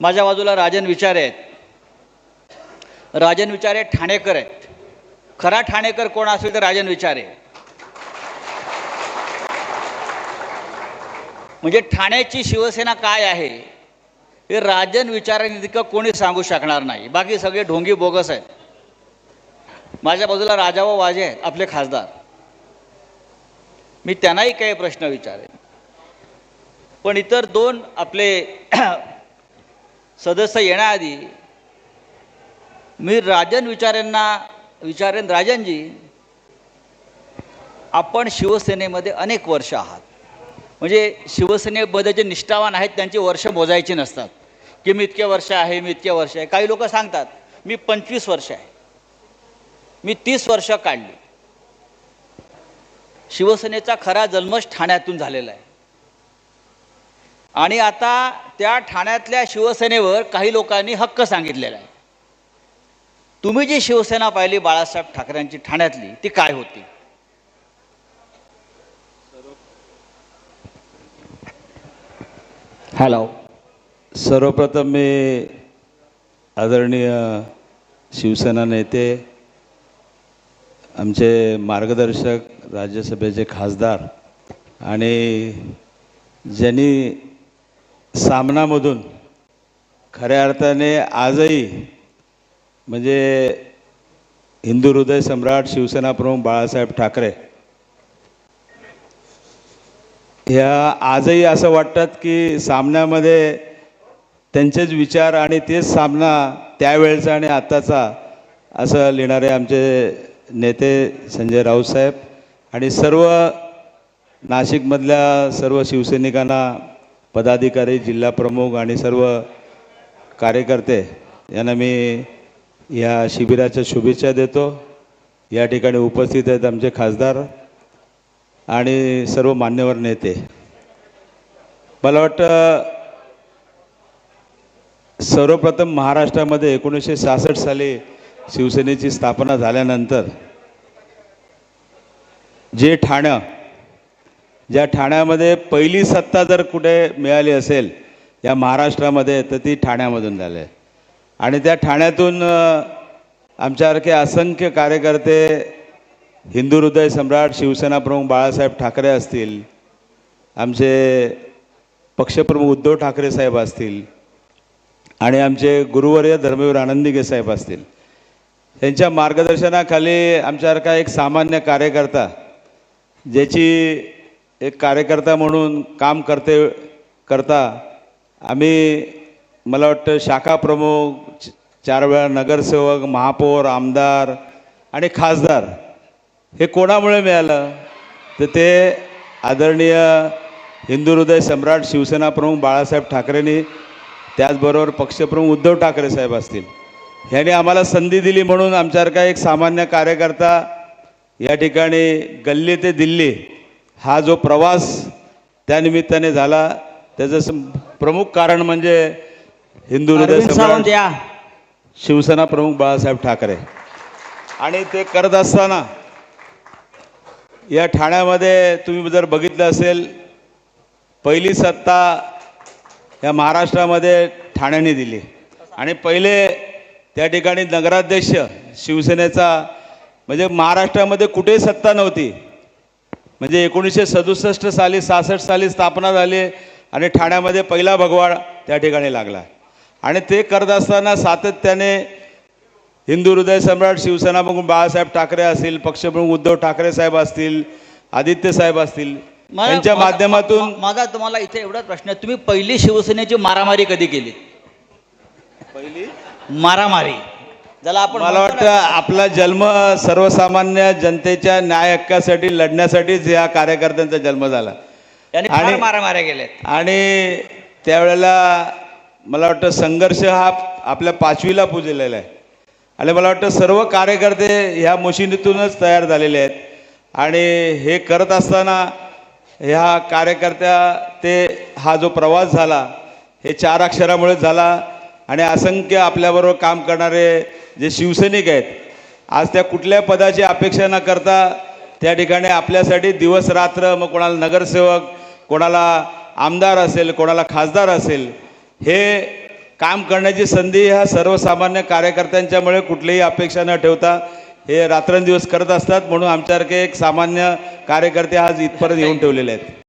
माझ्या बाजूला राजन विचारे आहेत. राजन विचारे ठाणेकर आहेत. खरा ठाणेकर कोण असेल तर राजन विचारे. म्हणजे ठाण्याची शिवसेना काय आहे हे राजन विचारांइतकं कोणी सांगू शकणार नाही. बाकी सगळे ढोंगी बोगस आहेत. माझ्या बाजूला राजा व वाजे आहेत आपले खासदार. मी त्यांनाही काही प्रश्न विचारेन. पण इतर दोन आपले सदस्य येण्याआधी मी राजन विचारेंना विचारेन राजनजी आपण शिवसेनेमध्ये अनेक वर्ष आहात. म्हणजे शिवसेनेमध्ये जे निष्ठावान आहेत त्यांची वर्ष मोजायची नसतात. की मी इतके वर्ष आहे मी इतके वर्ष आहे. काही लोक सांगतात मी पंचवीस वर्ष आहे. मी तीस वर्ष काढली. शिवसेनेचा खरा जन्मच ठाण्यातून झालेला आहे. आणि आता त्या ठाण्यातल्या शिवसेनेवर काही लोकांनी हक्क सांगितलेला आहे. तुम्ही जी शिवसेना पाहिली बाळासाहेब ठाकरेंची ठाण्यातली ती काय होती? हॅलो सर्वप्रथम मी आदरणीय शिवसेना नेते आमचे मार्गदर्शक राज्यसभेचे खासदार आणि ज्यांनी सामनामधून. खऱ्या अर्थाने आजही म्हणजे हिंदू हृदय सम्राट शिवसेना प्रमुख बाळासाहेब ठाकरे ह्या आजही असं वाटतात की सामन्यामध्ये त्यांचेच विचार आणि तेच सामना त्यावेळचा आणि आत्ताचा असं लिहिणारे आमचे नेते संजय राऊत साहेब आणि सर्व नाशिकमधल्या सर्व शिवसैनिकांना पदाधिकारी जिल्हाप्रमुख आणि सर्व कार्यकर्ते यांना मी या शिबिराच्या शुभेच्छा देतो. या ठिकाणी उपस्थित आहेत आमचे खासदार आणि सर्व मान्यवर नेते. मला वाटतं सर्वप्रथम महाराष्ट्रामध्ये एकोणीसशे सहासष्ट साली शिवसेनेची स्थापना झाल्यानंतर जे ठाणं ज्या ठाण्यामध्ये पहिली सत्ता जर कुठे मिळाली असेल या महाराष्ट्रामध्ये तर ती ठाण्यामधून झाली. आहे आणि त्या ठाण्यातून आमच्यासारखे असंख्य कार्यकर्ते हिंदू हृदय सम्राट शिवसेना प्रमुख बाळासाहेब ठाकरे असतील आमचे पक्षप्रमुख उद्धव ठाकरे साहेब असतील आणि आमचे गुरुवर्य धर्मवीर आनंदिगे साहेब असतील. त्यांच्या मार्गदर्शनाखाली आमच्यासारखा एक सामान्य कार्यकर्ता ज्याची एक कार्यकर्ता म्हणून काम करते करता आम्ही मला वाटतं शाखा प्रमुख च- चार वेळा नगरसेवक महापौर आमदार आणि खासदार हे कोणामुळे मिळालं? तर ते आदरणीय हिंदू हृदय सम्राट शिवसेना प्रमुख बाळासाहेब ठाकरेंनी त्याचबरोबर पक्षप्रमुख उद्धव ठाकरे साहेब असतील. ह्यांनी आम्हाला संधी दिली म्हणून आमच्यासारखा एक सामान्य कार्यकर्ता या ठिकाणी गल्ली ते दिल्ली हा जो प्रवास त्यानिमित्ताने झाला त्याचं प्रमुख कारण म्हणजे हिंदू हृदय सम्राट शिवसेना प्रमुख बाळासाहेब ठाकरे. आणि ते करत असताना या ठाण्यामध्ये तुम्ही जर बघितलं असेल पहिली सत्ता या महाराष्ट्रामध्ये ठाण्याने दिली. आणि पहिले त्या ठिकाणी नगराध्यक्ष शिवसेनेचा म्हणजे महाराष्ट्रामध्ये कुठेही सत्ता नव्हती. म्हणजे एकोणीसशे सदुसष्ट साली सहासष्ट साली स्थापना झाली आणि ठाण्यामध्ये पहिला भगवा त्या ठिकाणी लागला आणि ते करत असताना सातत्याने हिंदू हृदय सम्राट शिवसेना प्रमुख बाळासाहेब ठाकरे असतील पक्षप्रमुख उद्धव ठाकरे साहेब असतील आदित्य साहेब असतील माझा- माध्यमातून माझा तुम्हाला इथे एवढाच प्रश्न आहे. तुम्ही पहिली शिवसेनेची मारामारी कधी केली? पहिली? मारामारी. ज्याला आपण मला वाटतं आपला जन्म सर्वसामान्य जनतेच्या न्याय हक्कासाठी लढण्यासाठीच या कार्यकर्त्यांचा जन्म झाला. आणि- मारामाऱ्या केल्यात. आणि त्यावेळेला मला वाटतं संघर्ष हा आपल्या पाचवीला पुजलेला आहे. आणि मला वाटतं सर्व कार्यकर्ते ह्या मशिनीतूनच तयार झालेले आहेत. आणि हे करत असताना ह्या कार्यकर्त्या ते हा जो प्रवास झाला हे चार अक्षरामुळे झाला. आणि असंख्य आपल्याबरोबर काम करणारे जे शिवसैनिक आहेत आज त्या कुठल्या पदाची अपेक्षा न करता त्या ठिकाणी आपल्यासाठी दिवस रात्र मग कोणाला नगरसेवक कोणाला आमदार असेल कोणाला खासदार असेल हे काम करण्याची संधी ह्या सर्वसामान्य कार्यकर्त्यांच्यामुळे कुठलीही अपेक्षा न ठेवता हे रात्रंदिवस करत असतात. म्हणून आमच्यासारखे एक सामान्य कार्यकर्ते आज इथपर्यंत येऊन ठेवलेले आहेत.